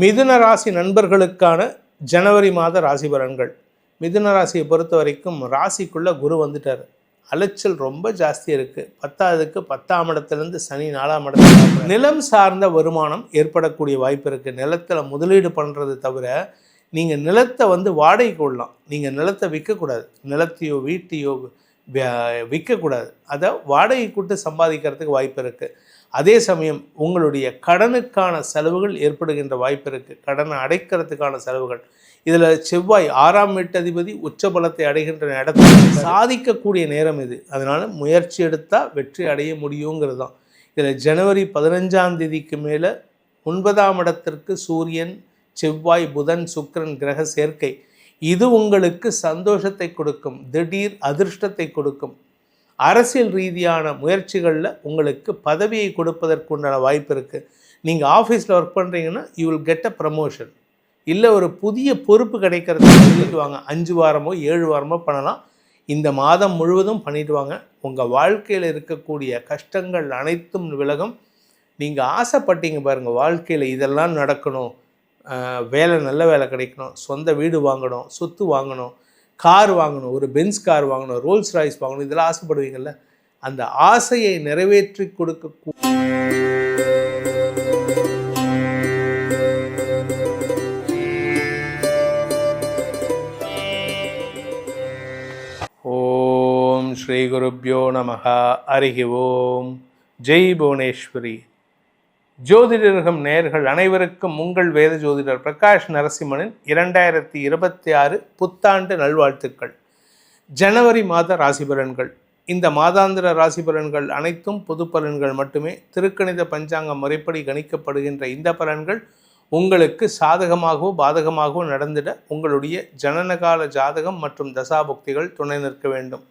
மிதுன ராசி நண்பர்களுக்கான ஜனவரி மாத ராசி பலன்கள். மிதுன ராசியை பொறுத்த வரைக்கும் ராசிக்குள்ளே குரு வந்துட்டார். அலைச்சல் ரொம்ப ஜாஸ்தி இருக்குது பத்தாவதுக்கு பத்தாம் இடத்துலேருந்து சனி நாலாம் இடத்துல. நிலம் சார்ந்த வருமானம் ஏற்படக்கூடிய வாய்ப்பு இருக்குது நிலத்தில் முதலீடு பண்ணுறது தவிர நீங்கள் நிலத்தை வந்து வாடகைக்கு கொள்ளலாம் நீங்கள் நிலத்தை விற்கக்கூடாது. நிலத்தையோ வீட்டையோ விற்கக்கூடாது. அதை வாடகை கூட்டு சம்பாதிக்கிறதுக்கு வாய்ப்பு இருக்குது அதே சமயம் உங்களுடைய கடனுக்கான செலவுகள் ஏற்படுகின்ற வாய்ப்பு இருக்குது கடனை அடைக்கிறதுக்கான செலவுகள். இதில் செவ்வாய் ஆறாம் வீட்டதிபதி உச்சபலத்தை அடைகின்ற இடத்துல சாதிக்கக்கூடிய நேரம் இது. அதனால் முயற்சி எடுத்தால் வெற்றி அடைய முடியுங்கிறது தான். இதில் ஜனவரி பதினஞ்சாம் தேதிக்கு மேலே ஒன்பதாம் இடத்திற்கு சூரியன் செவ்வாய் புதன் சுக்கிரன் கிரக சேர்க்கை. இது உங்களுக்கு சந்தோஷத்தை கொடுக்கும் திடீர் அதிர்ஷ்டத்தை கொடுக்கும். அரசியல் ரீதியான முயற்சிகளில் உங்களுக்கு பதவியை கொடுப்பதற்குண்டான வாய்ப்பு இருக்குது நீங்கள் ஆஃபீஸில் ஒர்க் பண்ணுறீங்கன்னா you will get a promotion இல்லை ஒரு புதிய பொறுப்பு கிடைக்கிறது பண்ணிட்டு வாங்க அஞ்சு வாரமோ ஏழு வாரமோ பண்ணலாம். இந்த மாதம் முழுவதும் பண்ணிட்டு வாங்க. உங்கள் வாழ்க்கையில் இருக்கக்கூடிய கஷ்டங்கள் அனைத்தும் விலகும். நீங்கள் ஆசைப்பட்டீங்க பாருங்கள் வாழ்க்கையில் இதெல்லாம் நடக்கணும். வேலை நல்ல வேலை கிடைக்கணும். சொந்த வீடு வாங்கணும் சொத்து வாங்கணும் கார் வாங்கணும் ஒரு பென்ஸ் கார் வாங்கணும் ரோல்ஸ் ராய்ஸ் வாங்கணும் இதெல்லாம் ஆசைப்படுவீங்கள்ல அந்த ஆசையை நிறைவேற்றி கொடுக்க ஓம் ஸ்ரீ குருப்யோ நமகா அருகி ஓம். ஜெய் புவனேஸ்வரி. ஜோதிடர்கள் நேயர்கள் அனைவருக்கும் உங்கள் வேத ஜோதிடர் பிரகாஷ் நரசிம்மனின் இரண்டாயிரத்தி இருபத்தி ஆறு புத்தாண்டு நல்வாழ்த்துக்கள். ஜனவரி மாத ராசி பலன்கள் இந்த மாதாந்திர ராசி பலன்கள் அனைத்தும் பொது பலன்கள் மட்டுமே. திருக்கணித பஞ்சாங்கம் முறைப்படி கணிக்கப்படுகின்ற இந்த பலன்கள் உங்களுக்கு சாதகமாகவோ பாதகமாகவோ நடந்திட உங்களுடைய ஜனனகால ஜாதகம் மற்றும் தசாபுக்திகள் துணை நிற்க வேண்டும்.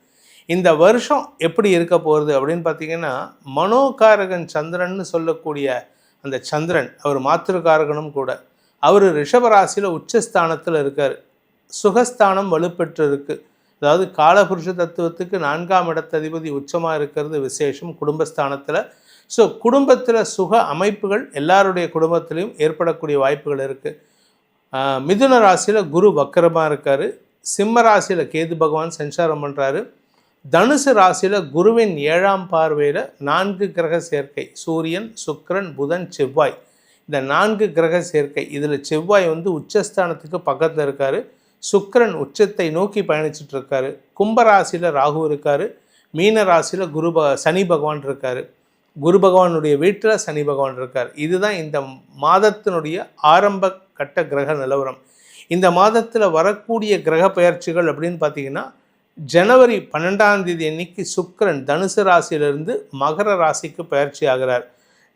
இந்த வருஷம் எப்படி இருக்க போகிறது அப்படின்னு பார்த்தீங்கன்னா மனோகாரகன் சந்திரன்னு சொல்லக்கூடிய அந்த சந்திரன் அவர் மாத்திருக்காரகனும் கூட. அவர் ரிஷபராசியில் உச்சஸ்தானத்தில் இருக்கார். சுகஸ்தானம் வலுப்பெற்று இருக்கு அதாவது காலபுருஷ தத்துவத்துக்கு நான்காம் இடத்ததிபதி உச்சமாக இருக்கிறது விசேஷம் குடும்பஸ்தானத்தில். ஸோ குடும்பத்தில் சுக அமைப்புகள் எல்லாருடைய குடும்பத்திலையும் ஏற்படக்கூடிய வாய்ப்புகள் இருக்குது மிதுன ராசியில் குரு வக்கரமாக இருக்கார். சிம்ம ராசியில் கேது பகவான் சஞ்சாரம் பண்ணுறாரு தனுசு ராசியில் குருவின் ஏழாம் பார்வையில் நான்கு கிரக சேர்க்கை சூரியன் சுக்கிரன் புதன் செவ்வாய். இந்த நான்கு கிரக சேர்க்கை இதில் செவ்வாய் வந்து உச்சஸ்தானத்துக்கு பக்கத்தில் இருக்கார். சுக்கிரன் உச்சத்தை நோக்கி பயணிச்சுட்டு இருக்காரு. கும்பராசியில் ராகு இருக்கார். மீன ராசியில் குரு ப சனி பகவான் இருக்கார். குரு பகவானுடைய வீட்டில் சனி பகவான் இருக்கார். இதுதான் இந்த மாதத்தினுடைய ஆரம்ப கட்ட கிரக நிலவரம். இந்த மாதத்தில் வரக்கூடிய கிரக பெயர்ச்சிகள் அப்படின்னு பார்த்தீங்கன்னா ஜனவரி பன்னெண்டாம் தேதி அன்னைக்கு சுக்கிரன் தனுசு ராசியிலிருந்து மகர ராசிக்கு பயிற்சி ஆகிறார்.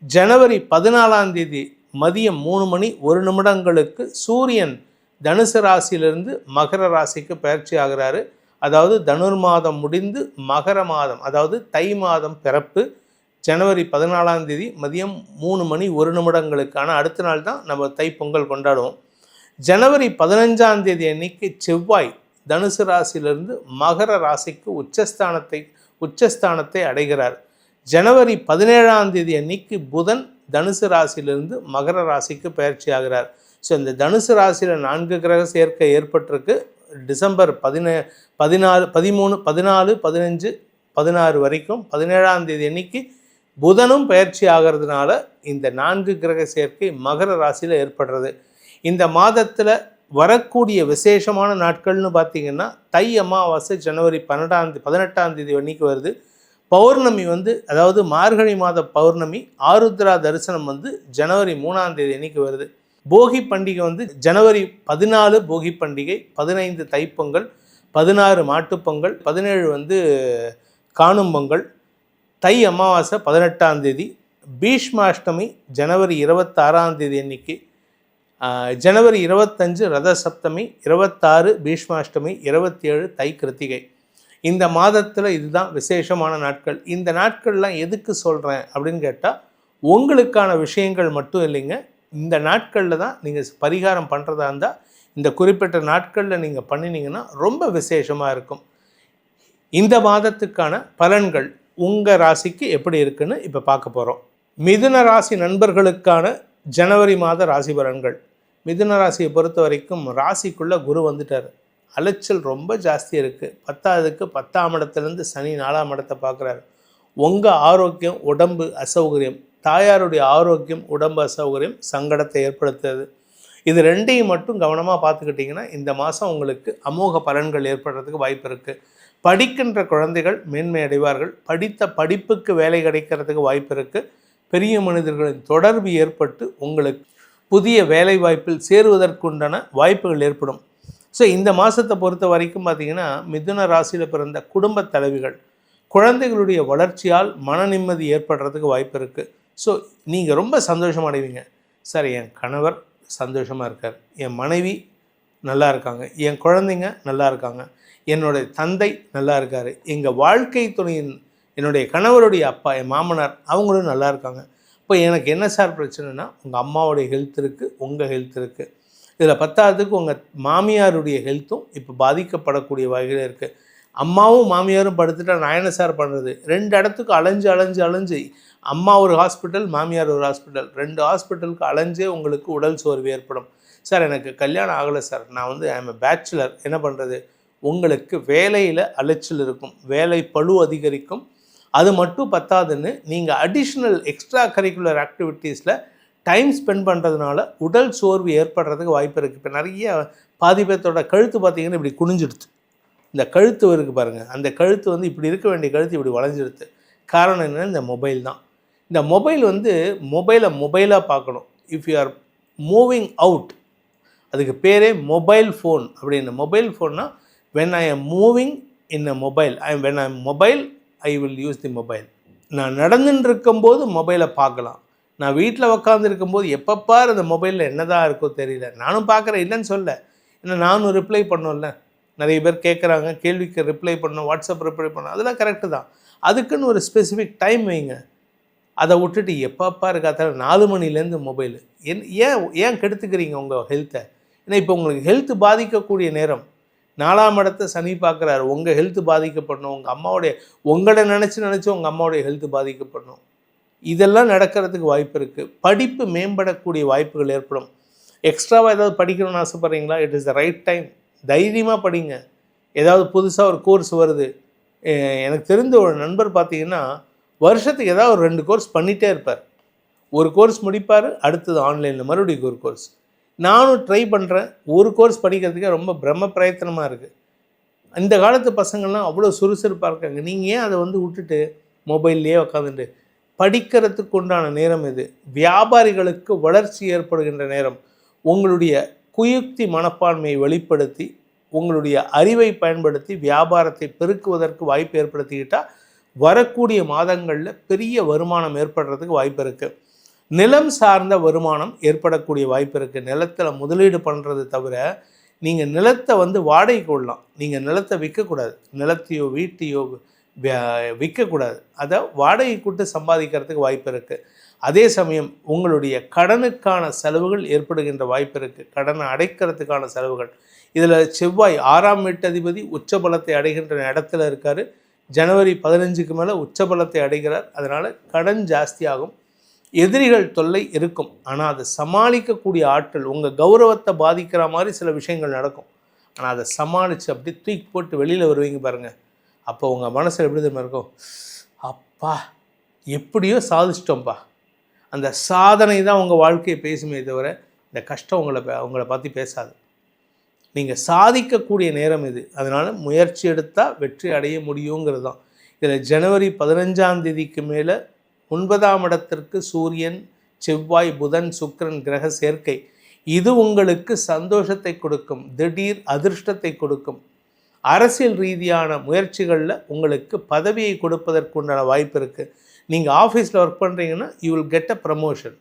ஜனவரி பதினாலாம் தேதி மதியம் மூணு மணி ஒரு நிமிடங்களுக்கு சூரியன் தனுசு ராசியிலிருந்து மகர ராசிக்கு பயிற்சி ஆகிறாரு. அதாவது தனுர் மாதம் முடிந்து மகர மாதம் அதாவது தை மாதம் பிறப்பு ஜனவரி பதினாலாம் தேதி மதியம் மூணு மணி ஒரு நிமிடங்களுக்கான அடுத்த நாள் தான் நம்ம தை பொங்கல் கொண்டாடுவோம். ஜனவரி பதினஞ்சாம் தேதி அன்னைக்கு செவ்வாய் தனுசு ராசியிலிருந்து மகர ராசிக்கு உச்சஸ்தானத்தை உச்சஸ்தானத்தை அடைகிறார். ஜனவரி பதினேழாம் தேதி அன்னைக்கு புதன் தனுசு ராசியிலிருந்து மகர ராசிக்கு பயிற்சி ஆகிறார் ஸோ இந்த தனுசு ராசியில் நான்கு கிரக சேர்க்கை ஏற்பட்டிருக்கு. டிசம்பர் பதினே பதினாலு பதிமூணு பதினாலு பதினஞ்சு பதினாறு வரைக்கும் பதினேழாம் தேதி அன்னைக்கு புதனும் பயிற்சி ஆகிறதுனால இந்த நான்கு கிரக சேர்க்கை மகர ராசியில் ஏற்படுறது. இந்த மாதத்தில் வரக்கூடிய விசேஷமான நாட்கள்னு பார்த்தீங்கன்னா தை அமாவாசை ஜனவரி பன்னெண்டாம் தே- பதினெட்டாம் தேதி அன்னைக்கு வருது. பௌர்ணமி வந்து அதாவது மார்கழி மாத பௌர்ணமி ஆருத்ரா தரிசனம் வந்து ஜனவரி மூணாம் தேதி அன்னைக்கு வருது. போகி பண்டிகை வந்து ஜனவரி பதினாலு போகி பண்டிகை பதினைந்து தைப்பொங்கல் பதினாறு மாட்டுப்பொங்கல் பதினேழு வந்து காணும் பொங்கல் தை அமாவாசை பதினெட்டாம் தேதி பீஷ்மாஷ்டமி ஜனவரி இருபத்தாறாம் தேதி அன்னைக்கு ஜனவரி இருபத்தஞ்சு ரத சப்தமி இருபத்தாறு பீஷ்மாஷ்டமி இருபத்தி ஏழு தை கிருத்திகை இந்த மாதத்தில் இதுதான் விசேஷமான நாட்கள். இந்த நாட்கள்லாம் எதுக்கு சொல்கிறேன் அப்படின்னு கேட்டால் உங்களுக்கான விஷயங்கள் மட்டும் இல்லைங்க. இந்த நாட்களில் தான் நீங்கள் பரிகாரம் பண்ணுறதா இருந்தால் இந்த குறிப்பிட்ட நாட்களில் நீங்கள் பண்ணினீங்கன்னா ரொம்ப விசேஷமாக இருக்கும். இந்த மாதத்துக்கான பலன்கள் உங்கள் ராசிக்கு எப்படி இருக்குன்னு இப்போ பார்க்க போகிறோம் மிதுன ராசி நண்பர்களுக்கான ஜனவரி மாத ராசி பலன்கள். மிதுன ராசியை பொறுத்த வரைக்கும் ராசிக்குள்ளே குரு வந்துட்டார். அலைச்சல் ரொம்ப ஜாஸ்தி இருக்குது பத்தாவதுக்கு பத்தாம் இடத்துலேருந்து சனி நாலாம் இடத்தை பார்க்குறாரு. உங்கள் ஆரோக்கியம் உடம்பு அசௌகரியம். தாயாருடைய ஆரோக்கியம் உடம்பு அசௌகரியம் சங்கடத்தை ஏற்படுத்துறது இது ரெண்டையும் மட்டும் கவனமாக பார்த்துக்கிட்டிங்கன்னா இந்த மாதம் உங்களுக்கு அமோக பலன்கள் ஏற்படுறதுக்கு வாய்ப்பு இருக்குது படிக்கின்ற குழந்தைகள் மேன்மை அடைவார்கள். படித்த படிப்புக்கு வேலை கிடைக்கிறதுக்கு வாய்ப்பு இருக்குது பெரிய மனிதர்களின் தொடர்பு ஏற்பட்டு உங்களுக்கு புதிய வேலைவாய்ப்பில் சேருவதற்குண்டான வாய்ப்புகள் ஏற்படும். ஸோ இந்த மாதத்தை பொறுத்த வரைக்கும் பார்த்திங்கன்னா மிதுன ராசியில் பிறந்த குடும்ப தலைவிகள் குழந்தைகளுடைய வளர்ச்சியால் மன நிம்மதி ஏற்படுறதுக்கு வாய்ப்பு இருக்குது ஸோ நீங்கள் ரொம்ப சந்தோஷம் அடைவீங்க சார் என் கணவர் சந்தோஷமாக இருக்கார். என் மனைவி நல்லா இருக்காங்க. என் குழந்தைங்க நல்லா இருக்காங்க. என்னுடைய தந்தை நல்லா இருக்கார். எங்கள் வாழ்க்கை துணையின் என்னுடைய கணவருடைய அப்பா என் மாமனார் அவங்களும் நல்லா இருக்காங்க. இப்போ எனக்கு என்ன சார் பிரச்சனைனா உங்கள் அம்மாவுடைய ஹெல்த் இருக்குது உங்கள் ஹெல்த் இருக்குது இதில் பத்தாவதுக்கு உங்கள் மாமியாருடைய ஹெல்த்தும் இப்போ பாதிக்கப்படக்கூடிய வகையில் இருக்குது அம்மாவும் மாமியாரும் படுத்துட்டா நான் என்ன சார் பண்ணுறது ரெண்டு இடத்துக்கு அலைஞ்சு அலைஞ்சு அலைஞ்சு. அம்மா ஒரு ஹாஸ்பிட்டல் மாமியார் ஒரு ஹாஸ்பிட்டல் ரெண்டு ஹாஸ்பிட்டலுக்கு அலைஞ்சே உங்களுக்கு உடல் சோர்வு ஏற்படும். சார் எனக்கு கல்யாணம் ஆகலை சார். நான் வந்து ஐ ஐம் பேச்சுலர் என்ன பண்ணுறது உங்களுக்கு வேலையில் அலைச்சல் இருக்கும். வேலை பழு அதிகரிக்கும். அது மட்டும் பத்தாதுன்னு நீங்கள் அடிஷ்னல் எக்ஸ்ட்ரா கரிக்குலர் ஆக்டிவிட்டீஸில் டைம் ஸ்பெண்ட் பண்ணுறதுனால உடல் சோர்வு ஏற்படுறதுக்கு வாய்ப்பு இருக்குது இப்போ நிறைய பாதி பேர்த்தோட கழுத்து பார்த்திங்கன்னா இப்படி குனிஞ்சிடுது இந்த கழுத்து இருக்குது பாருங்கள் அந்த கழுத்து வந்து இப்படி இருக்க வேண்டிய கழுத்து இப்படி வளைஞ்சிடுது காரணம் என்னென்னா இந்த மொபைல் தான். இந்த மொபைல் வந்து மொபைலை மொபைலாக பார்க்கணும். If you are moving out அதுக்கு பேரே மொபைல் ஃபோன் அப்படின்னு mobile ஃபோன்னா when I am moving in a mobile I when I am mobile I will use the mobile நான் நடந்துட்டு இருக்கும்போது மொபைலை பார்க்கலாம். நான் வீட்டில் உக்காந்துருக்கும் போது எப்பப்பார் அந்த மொபைலில் என்னதான் இருக்கோ தெரியல. நானும் பார்க்குறேன் இல்லைன்னு சொல்ல. ஏன்னா நானும் ரிப்ளை பண்ணோம்ல. நிறைய பேர் கேட்குறாங்க கேள்விக்கு ரிப்ளை பண்ணோம் வாட்ஸ்அப் ரிப்ளை பண்ணோம். அதெல்லாம் கரெக்டு தான். அதுக்குன்னு ஒரு ஸ்பெசிஃபிக் டைம் வைங்க. அதை விட்டுட்டு எப்பப்பா இருக்காத்தால நாலு மணிலேருந்து மொபைலு என் ஏன் ஏன் கெடுத்துக்கிறீங்க உங்கள் ஹெல்த்தை ஏன்னா இப்போ உங்களுக்கு ஹெல்த் பாதிக்கக்கூடிய நேரம். நாலாம் இடத்த சனி பார்க்குறாரு. உங்கள் ஹெல்த்து பாதிக்கப்படணும். உங்கள் அம்மாவுடைய உங்களை நினச்சி நினச்சி உங்கள் அம்மாவுடைய ஹெல்த்து பாதிக்கப்படணும். இதெல்லாம் நடக்கிறதுக்கு வாய்ப்பு இருக்குது படிப்பு மேம்படக்கூடிய வாய்ப்புகள் ஏற்படும். எக்ஸ்ட்ராவாக ஏதாவது படிக்கணும்னு ஆசைப்பட்றீங்களா? It is the right time தைரியமாக படிங்க. ஏதாவது புதுசாக ஒரு கோர்ஸ் வருது. எனக்கு தெரிந்த ஒரு நண்பர் பார்த்தீங்கன்னா வருஷத்துக்கு ஏதாவது ஒரு ரெண்டு கோர்ஸ் பண்ணிகிட்டே இருப்பார். ஒரு கோர்ஸ் முடிப்பார் அடுத்தது ஆன்லைனில் மறுபடியும் ஒரு கோர்ஸ் நானும் ட்ரை பண்ணுறேன் ஒரு கோர்ஸ் படிக்கிறதுக்கே ரொம்ப பிரம்ம பிரயத்தனமாக இருக்குது இந்த காலத்து பசங்கள்லாம் அவ்வளோ சுறுசுறுப்பாக இருக்காங்க. நீங்கள் ஏன் அதை வந்து விட்டுட்டு மொபைல்லையே உக்காந்துட்டு? படிக்கிறதுக்கு உண்டான நேரம் இது வியாபாரிகளுக்கு வளர்ச்சி ஏற்படுகின்ற நேரம். உங்களுடைய குயுக்தி மனப்பான்மையை வெளிப்படுத்தி உங்களுடைய அறிவை பயன்படுத்தி வியாபாரத்தை பெருக்குவதற்கு வாய்ப்பு ஏற்படுத்திக்கிட்டால் வரக்கூடிய மாதங்களில் பெரிய வருமானம் ஏற்படுறதுக்கு வாய்ப்பு இருக்குது நிலம் சார்ந்த வருமானம் ஏற்படக்கூடிய வாய்ப்பு இருக்குது நிலத்தில் முதலீடு பண்ணுறது தவிர நீங்கள் நிலத்தை வந்து வாடகை கொள்ளலாம் நீங்கள் நிலத்தை விற்கக்கூடாது. நிலத்தையோ வீட்டையோ விற்கக்கூடாது. அதை வாடகை கூட்டு சம்பாதிக்கிறதுக்கு வாய்ப்பு இருக்குது அதே சமயம் உங்களுடைய கடனுக்கான செலவுகள் ஏற்படுகின்ற வாய்ப்பு இருக்குது கடனை அடைக்கிறதுக்கான செலவுகள். இதில் செவ்வாய் ஆறாம் வீட்டதிபதி உச்சபலத்தை அடைகின்ற இடத்துல இருக்கார். ஜனவரி பதினஞ்சுக்கு மேலே உச்சபலத்தை அடைகிறார். அதனால் கடன் ஜாஸ்தியாகும். எதிரிகள் தொல்லை இருக்கும். ஆனால் அதை சமாளிக்கக்கூடிய ஆற்றல் உங்கள் கௌரவத்தை பாதிக்கிற மாதிரி சில விஷயங்கள் நடக்கும். ஆனால் அதை சமாளித்து அப்படி தூக்கி போட்டு வெளியில் வருவீங்க பாருங்கள் அப்போ உங்கள் மனசில் எப்படி தெரியுமா இருக்கும்? அப்பா எப்படியோ சாதிச்சிட்டோம்ப்பா அந்த சாதனை தான் உங்கள் வாழ்க்கையை பேசுமே தவிர இந்த கஷ்டம் உங்களை உங்களை பற்றி பேசாது. நீங்கள் சாதிக்கக்கூடிய நேரம் இது. அதனால் முயற்சி எடுத்தால் வெற்றி அடைய முடியுங்கிறது தான். இதில் ஜனவரி பதினஞ்சாம் தேதிக்கு மேலே ஒன்பதாம் இடத்திற்கு சூரியன் செவ்வாய் புதன் சுக்கரன் கிரக சேர்க்கை. இது உங்களுக்கு சந்தோஷத்தை கொடுக்கும் திடீர் அதிர்ஷ்டத்தை கொடுக்கும். அரசியல் ரீதியான முயற்சிகளில் உங்களுக்கு பதவியை கொடுப்பதற்கு உண்டான வாய்ப்பு இருக்குது நீங்கள் ஆஃபீஸில் ஒர்க் பண்ணுறீங்கன்னா you will get a promotion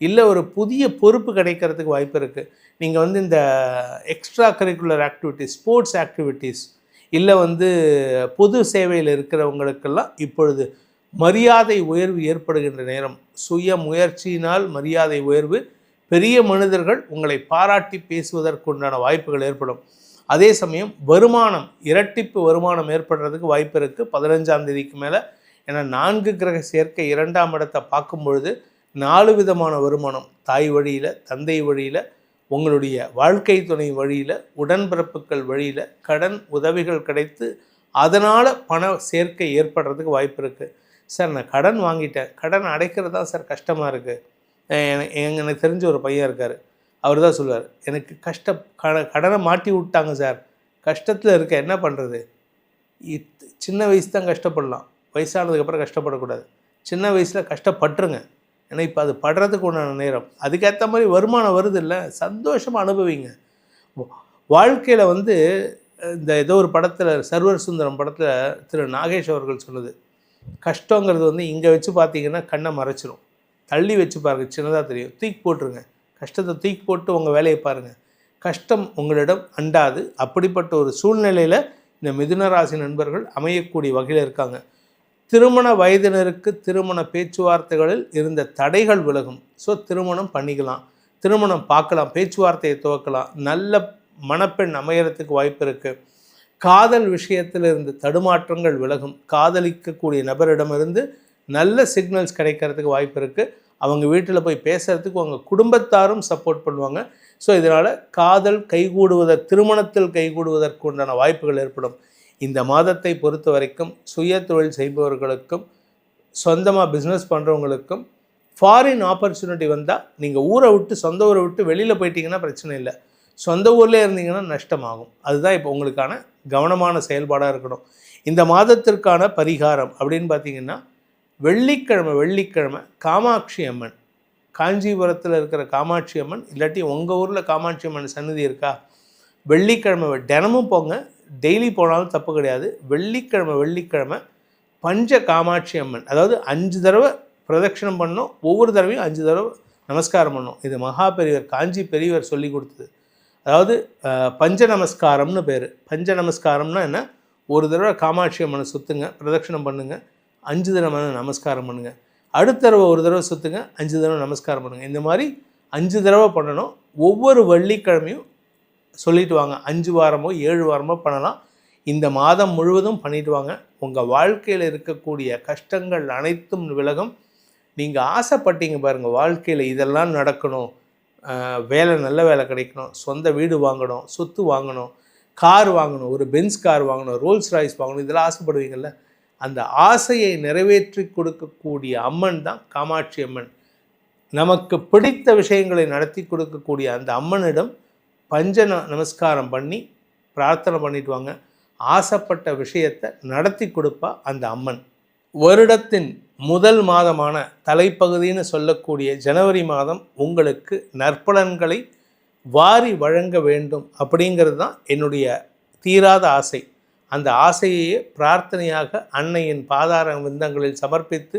இல்லை ஒரு புதிய பொறுப்பு கிடைக்கிறதுக்கு வாய்ப்பு இருக்குது நீங்கள் வந்து இந்த extra curricular activities sports activities இல்லை வந்து பொது சேவையில் இருக்கிறவங்களுக்கெல்லாம் இப்பொழுது மரியாதை உயர்வு ஏற்படுகின்ற நேரம். சுய முயற்சியினால் மரியாதை உயர்வு. பெரிய மனிதர்கள் உங்களை பாராட்டி பேசுவதற்குண்டான வாய்ப்புகள் ஏற்படும். அதே சமயம் வருமானம் இரட்டிப்பு வருமானம் ஏற்படுறதுக்கு வாய்ப்பு இருக்குது பதினஞ்சாம் தேதிக்கு மேலே. ஏன்னா நான்கு கிரக சேர்க்கை இரண்டாம் இடத்தை பார்க்கும் பொழுது நாலு விதமான வருமானம். தாய் வழியில் தந்தை வழியில் உங்களுடைய வாழ்க்கை துணை வழியில் உடன்பிறப்புகள் வழியில் கடன் உதவிகள் கிடைத்து அதனால் பண சேர்க்கை ஏற்படுறதுக்கு வாய்ப்பு இருக்குது சார் நான் கடன் வாங்கிட்டேன். கடன் அடைக்கிறது தான் சார் கஷ்டமாக இருக்குது எனக்கு எனக்கு தெரிஞ்ச ஒரு பையன் இருக்கார். அவர் தான் சொல்லுவார். எனக்கு கஷ்ட கட கடனை மாட்டி விட்டாங்க சார். கஷ்டத்தில் இருக்க என்ன பண்ணுறது இத் சின்ன வயசு தான் கஷ்டப்படலாம். வயசானதுக்கப்புறம் கஷ்டப்படக்கூடாது. சின்ன வயசில் கஷ்டப்பட்டுருங்க. ஏன்னா இப்போ அது படுறதுக்கு உண்டான நேரம். அதுக்கேற்ற மாதிரி வருமானம் வருது இல்லை சந்தோஷமாக அனுபவிங்க வாழ்க்கையில் வந்து இந்த ஏதோ ஒரு படத்தில் சர்வர் சுந்தரம் படத்தில் திரு நாகேஷ் அவர்கள் சொன்னது கஷ்டங்கிறது வந்து இங்கே வச்சு பார்த்தீங்கன்னா கண்ணை மறைச்சிரும். தள்ளி வச்சு பாருங்கள் சின்னதாக தெரியும். தூக்கி போட்டுருங்க. கஷ்டத்தை தூக்கி போட்டு உங்கள் வேலையை பாருங்கள் கஷ்டம் உங்களிடம் அண்டாது. அப்படிப்பட்ட ஒரு சூழ்நிலையில் இந்த மிதுனராசி நண்பர்கள் அமையக்கூடிய வகையில் இருக்காங்க. திருமண வயதினருக்கு திருமண பேச்சுவார்த்தைகளில் இருந்த தடைகள் விலகும். ஸோ திருமணம் பண்ணிக்கலாம். திருமணம் பார்க்கலாம். பேச்சுவார்த்தையை துவக்கலாம். நல்ல மணப்பெண் அமையறதுக்கு வாய்ப்பு இருக்குது காதல் விஷயத்திலிருந்து தடுமாற்றங்கள் விலகும். காதலிக்கக்கூடிய நபரிடமிருந்து நல்ல சிக்னல்ஸ் கிடைக்கிறதுக்கு வாய்ப்பு இருக்குது அவங்க வீட்டில் போய் பேசுகிறதுக்கு அவங்க குடும்பத்தாரும் சப்போர்ட் பண்ணுவாங்க. ஸோ இதனால் காதல் கைகூடுவதற்கு திருமணத்தில் கைகூடுவதற்கு உண்டான வாய்ப்புகள் ஏற்படும். இந்த மாதத்தை பொறுத்த வரைக்கும் சுய தொழில் செய்பவர்களுக்கும் சொந்தமாக பிஸ்னஸ் பண்ணுறவங்களுக்கும் ஃபாரின் ஆப்பர்ச்சுனிட்டி வந்தால் நீங்கள் ஊரை விட்டு சொந்த ஊரை விட்டு வெளியில் போயிட்டீங்கன்னா பிரச்சனை இல்லை. சொந்த ஊர்லேயே இருந்தீங்கன்னா நஷ்டமாகும். அதுதான் இப்போ உங்களுக்கான கவனமான செயல்பாடாக இருக்கணும். இந்த மாதத்திற்கான பரிகாரம் அப்படின்னு பார்த்தீங்கன்னா வெள்ளிக்கிழமை வெள்ளிக்கிழமை காமாட்சி அம்மன் காஞ்சிபுரத்தில் இருக்கிற காமாட்சி அம்மன் இல்லாட்டி உங்கள் ஊரில் காமாட்சி அம்மன் சன்னதி இருக்கா? வெள்ளிக்கிழமை தினமும் போங்க. டெய்லி போனாலும் தப்பு கிடையாது. வெள்ளிக்கிழமை வெள்ளிக்கிழமை பஞ்ச காமாட்சி அம்மன் அதாவது அஞ்சு தடவை பிரதட்சணம் பண்ணோம் ஒவ்வொரு தடவையும் அஞ்சு தடவை நமஸ்காரம் பண்ணோம் இது மகா பெரியவர் காஞ்சி பெரியவர் சொல்லி கொடுத்தது. அதாவது பஞ்ச நமஸ்காரம்னு பேர். பஞ்ச நமஸ்காரம்னா என்ன? ஒரு தடவை காமாட்சி அம்மனை சுற்றுங்க பிரதட்சணம் பண்ணுங்கள் அஞ்சு தடவை நமஸ்காரம் பண்ணுங்கள் அடுத்த தடவை ஒரு தடவை சுற்றுங்க அஞ்சு தடவை நமஸ்காரம் பண்ணுங்கள் இந்த மாதிரி அஞ்சு தடவை பண்ணணும். ஒவ்வொரு வெள்ளிக்கிழமையும் சொல்லிட்டு வாங்க. அஞ்சு வாரமோ ஏழு வாரமோ பண்ணலாம். இந்த மாதம் முழுவதும் பண்ணிட்டு வாங்க. உங்கள் வாழ்க்கையில் இருக்கக்கூடிய கஷ்டங்கள் அனைத்தும் விலகும். நீங்கள் ஆசைப்பட்டீங்க பாருங்கள் வாழ்க்கையில் இதெல்லாம் நடக்கணும். வேலை நல்ல வேலை கிடைக்கணும். சொந்த வீடு வாங்கணும் சொத்து வாங்கணும் கார் வாங்கணும் ஒரு பென்ஸ் கார் வாங்கணும் ரோல்ஸ் ராய்ஸ் வாங்கணும் இதெல்லாம் ஆசைப்படுவீங்கள்ல அந்த ஆசையை நிறைவேற்றி கொடுக்கக்கூடிய அம்மன் தான் காமாட்சி அம்மன். நமக்கு பிடித்த விஷயங்களை நடத்தி கொடுக்கக்கூடிய அந்த அம்மனிடம் பஞ்ச நமஸ்காரம் பண்ணி பிரார்த்தனை பண்ணிட்டு வாங்க. ஆசைப்பட்ட விஷயத்தை நடத்தி கொடுப்பா அந்த அம்மன். வருடத்தின் முதல் மாதமான தலைப்பகுதின்னு சொல்லக்கூடிய ஜனவரி மாதம் உங்களுக்கு நற்பலன்களை வாரி வழங்க வேண்டும் அப்படிங்கிறது தான் என்னுடைய தீராத ஆசை. அந்த ஆசையையே பிரார்த்தனையாக அன்னையின் பாதார விந்தங்களில் சமர்ப்பித்து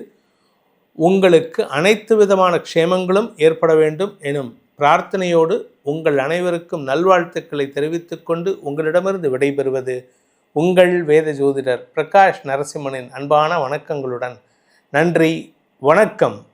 உங்களுக்கு அனைத்து விதமான க்ஷேமங்களும் ஏற்பட வேண்டும் எனும் பிரார்த்தனையோடு உங்கள் அனைவருக்கும் நல்வாழ்த்துக்களை தெரிவித்துக்கொண்டு உங்களிடமிருந்து விடைபெறுவது உங்கள் வேத ஜோதிடர் பிரகாஷ் நரசிம்மனின் அன்பான வணக்கங்களுடன் நன்றி வணக்கம்.